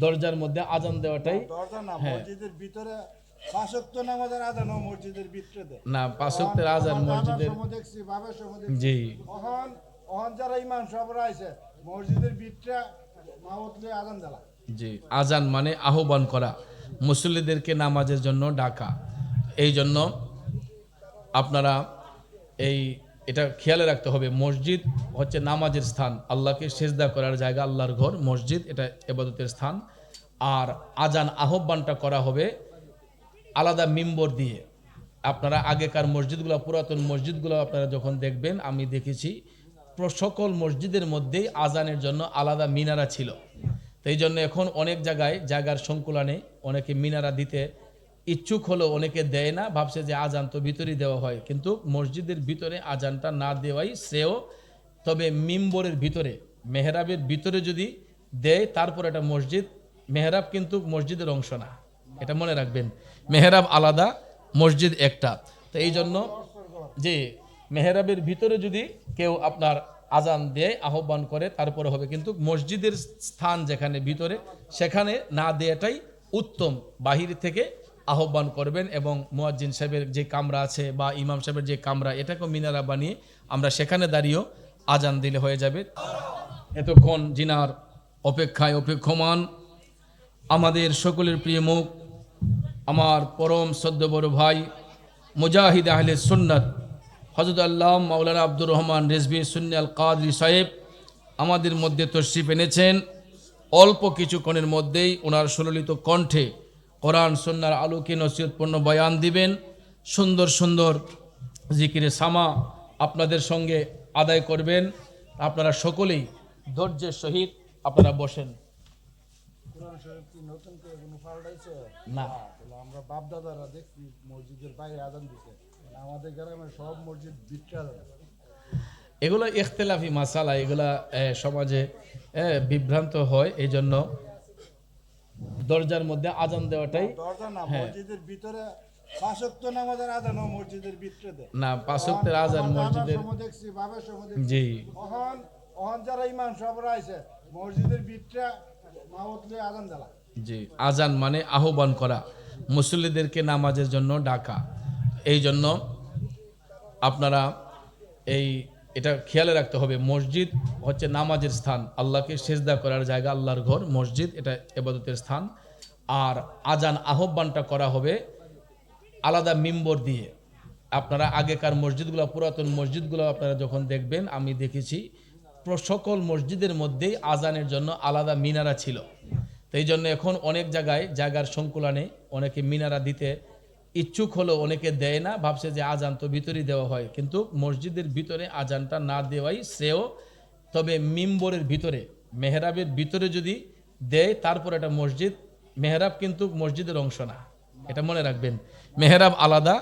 দরজার মধ্যে আজান দেওয়াটাই। দরজা না হ্যাঁ। মসজিদের ভিতরে মসজিদের ভিতরে না পাঁচক্তের আজান মসজিদের জি। যারা ইমাম সবরা আইছে মসজিদের ভিতরে মাহতলে আজান জি আজান মানে আহ্বান করা। মুসল্লিদেরকে নামাজের জন্য ডাকা। এই জন্য আপনারা এই এটা খেয়ালে রাখতে হবে, মসজিদ হচ্ছে নামাজের স্থান। আল্লাহকে সেজদা করার জায়গা, আল্লাহর ঘর, মসজিদ, এটা এবাদতের স্থান। আর আজান আহ্বানটা করা হবে আলাদা মিম্বর দিয়ে। আপনারা আগেকার মসজিদগুলো, পুরাতন মসজিদগুলো আপনারা যখন দেখবেন, আমি দেখেছি সকল মসজিদের মধ্যেই আজানের জন্য আলাদা মিনারা ছিল। তো এই জন্য এখন অনেক জায়গায় জায়গার সংকুলানে অনেকে মিনারা দিতে ইচ্ছুক হলেও অনেকে দেয় না, ভাবছে যে আজান তো ভিতরেই দেওয়া হয়। কিন্তু মসজিদের ভিতরে আজানটা না দেওয়াই শ্রেয়। তবে মিম্বরের ভিতরে, মেহরাবের ভিতরে যদি দেয়, তারপর এটা মসজিদ, মেহরাব কিন্তু মসজিদের অংশ না। এটা মনে রাখবেন, মেহরাব আলাদা, মসজিদ একটা। তো এই জন্য যে মেহরাবের ভিতরে যদি কেউ আপনার আজান দেয়, আহ্বান করে, তারপরে হবে। কিন্তু মসজিদের স্থান যেখানে ভিতরে, সেখানে না দেয়াটাই উত্তম। বাহির থেকে আহ্বান করবেন এবং মোয়াজ্জিন সাহেবের যে কামরা আছে বা ইমাম সাহেবের যে কামরা, এটাকেও মিনারা বানিয়ে আমরা সেখানে দাঁড়িয়েও আজান দিলে হয়ে যাবে। এতক্ষণ জিনার অপেক্ষায় অপেক্ষমান আমাদের সকলের প্রিয় মুখ, আমার পরম সদ্য বড় ভাই মুজাহিদ আহলে সুন্নত হজরত আল্লাহ মাওলানা আব্দুর রহমান রেজবি সুন্নাল কাদরি সাহেব আমাদের মধ্যে তশরিফ এনেছেন। অল্প কিছুক্ষণের মধ্যেই ওনার সুললিত কণ্ঠে কোরআন সন্ন্যার আলোকে নসিহতপূর্ণ বয়ান দিবেন। সুন্দর সুন্দর জিকিরে সামা আপনাদের সঙ্গে আদায় করবেন। আপনারা সকলেই ধৈর্যের সহিত আপনারা বসেন। কোরআন কি নতুন করে না। আমরা বাপ দাদারা দেখছি মসজিদের বাইরে আজান দিছে। আমাদের গ্রামে সব মসজিদ দিছে। এগুলো ইখতলাফি মাসালা এগুলা সমাজে বিভ্রান্ত হয়। এই জন্য দরজার মধ্যে আজান দেওয়াটাই দরজা না হ্যাঁ। মসজিদের ভিতরে নামাজের আজান ও মসজিদের ভিতরে না পাঁচক্তের আজান মসজিদের সময় দেখছি বাবার সময় জি। অহন অহন যারা ইমাম সবরা আইছে। মসজিদের ভিতরে আজান জি আজান মানে আহ্বান করা। মুসল্লিদেরকে নামাজের জন্য ডাকা। এই জন্য আপনারা এই এটা খেয়ালে রাখতে হবে, মসজিদ হচ্ছে নামাজের স্থান। আল্লাহকে সেজদা করার জায়গা, আল্লাহর ঘর, মসজিদ, এটা এবাদতের স্থান। আর আজান আহ্বানটা করা হবে আলাদা মিম্বর দিয়ে। আপনারা আগেকার মসজিদগুলো, পুরাতন মসজিদগুলো আপনারা যখন দেখবেন, আমি দেখেছি সকল মসজিদের মধ্যেই আজানের জন্য আলাদা মিনারা ছিল। তো এই জন্য এখন অনেক জায়গায় জায়গার সংকুলানে অনেকে মিনারা দিতে ইচ্ছুক হলেও অনেকে দেয় না, ভাবছে যে আজান তো ভিতরেই দেওয়া হয়। কিন্তু মসজিদের ভিতরে আজানটা না দেওয়াই শ্রেয়। তবে মিম্বরের ভিতরে, মেহরাবের ভিতরে যদি দেয়, তারপর এটা মসজিদ, মেহরাব কিন্তু মসজিদের অংশ না। এটা মনে রাখবেন, মেহরাব আলাদা,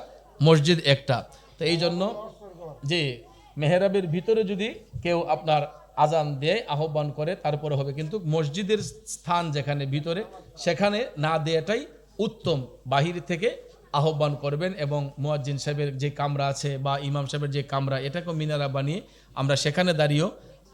মসজিদ একটা। তো এই জন্য যে মেহরাবের ভিতরে যদি কেউ আপনার আজান দেয়, আহ্বান করে, তারপরে হবে। কিন্তু মসজিদের স্থান যেখানে ভিতরে, সেখানে না দেয়াটাই উত্তম। বাহির থেকে আহ্বান করবেন এবং মুয়াজ্জিন সাহেবের যে কামরা আছে বা ইমাম সাহেবের যে কামরা, এটাকেও মিনারা বানিয়ে আমরা সেখানে দাঁড়িয়েও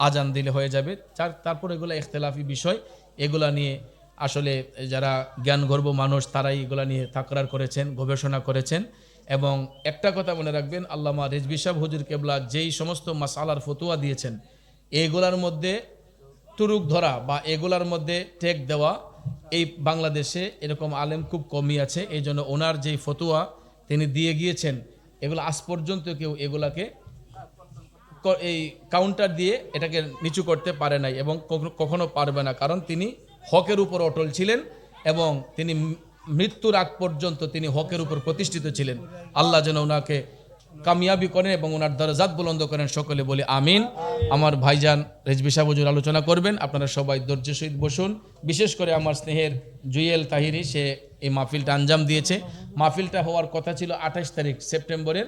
আজান দিলে হয়ে যাবে। তার তারপর এগুলো ইখতলাফি বিষয়, এগুলা নিয়ে আসলে যারা জ্ঞানগর্ভ মানুষ, তারাই এগুলা নিয়ে তাকরার করেছেন, গবেষণা করেছেন। এবং একটা কথা মনে রাখবেন, আল্লামা রেজবি সাহেব হুজুর কেবলা যেই সমস্ত মাসালার ফতুয়া দিয়েছেন, এগুলার মধ্যে তুরুক ধরা বা এগুলার মধ্যে টেক দেওয়া এই বাংলাদেশে এরকম আলেম খুব কমই আছে। এই জন্য ওনার যেই ফতুয়া তিনি দিয়ে গিয়েছেন, এগুলো আজ পর্যন্ত কেউ এগুলাকে এই কাউন্টার দিয়ে এটাকে নিচু করতে পারে নাই এবং কখনো- পারবে না। কারণ তিনি হকের উপর অটল ছিলেন এবং তিনি মৃত্যুর আগ পর্যন্ত তিনি হকের উপর প্রতিষ্ঠিত ছিলেন। আল্লাহ যেন ওনাকে কামিয়াবি করেন এবং ওনার দরজাত বুলন্দ করেন সকলে বলি আমিন। আমার ভাইজান রেজবি সাহুজুর আলোচনা করবেন। আপনারা সবাই ধৈর্য সহিত বসুন। বিশেষ করে আমার স্নেহের জুয়েল তাহিরি, সে এই মাহফিলটা আঞ্জাম দিয়েছে। মাহফিলটা হওয়ার কথা ছিল আঠাশ তারিখ, সেপ্টেম্বরের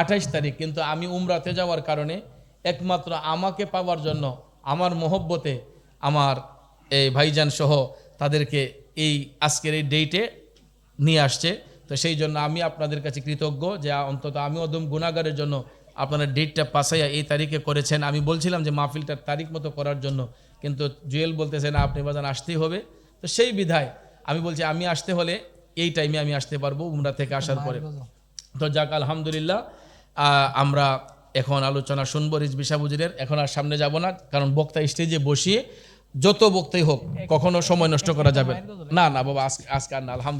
আঠাইশ তারিখ। কিন্তু আমি উমরাতে যাওয়ার কারণে একমাত্র আমাকে পাওয়ার জন্য, আমার মহব্বতে আমার এই ভাইজান সহ তাদেরকে এই আজকের এই ডেটে নিয়ে আসছে। তো সেই জন্য আমি আপনাদের কাছে কৃতজ্ঞ যে অন্তত আমি অদম গুণাগারের জন্য আপনারা ডেটটা পাসাইয়া এই তারিখে করেছেন। আমি বলছিলাম যে মাহফিলটার তারিখ মতো করার জন্য কিন্তু জুয়েল বলতেছে না আপনি বাজান আসতেই হবে। তো সেই বিধায় আমি বলছি আমি আসতে হলে এই টাইমে আমি আসতে পারব উমরা থেকে আসার পরে। তো যাক আলহামদুলিল্লাহ আহ, আমরা এখন আলোচনা শুনব রিজবি সাবুজিরের। এখন আর সামনে যাব না কারণ বক্তা স্টেজে বসিয়ে যত বক্তাই হোক কখনো সময় নষ্ট করা যাবে না। না না বাবা আজকে আজকে আর না আলহামদুলিল্লাহ।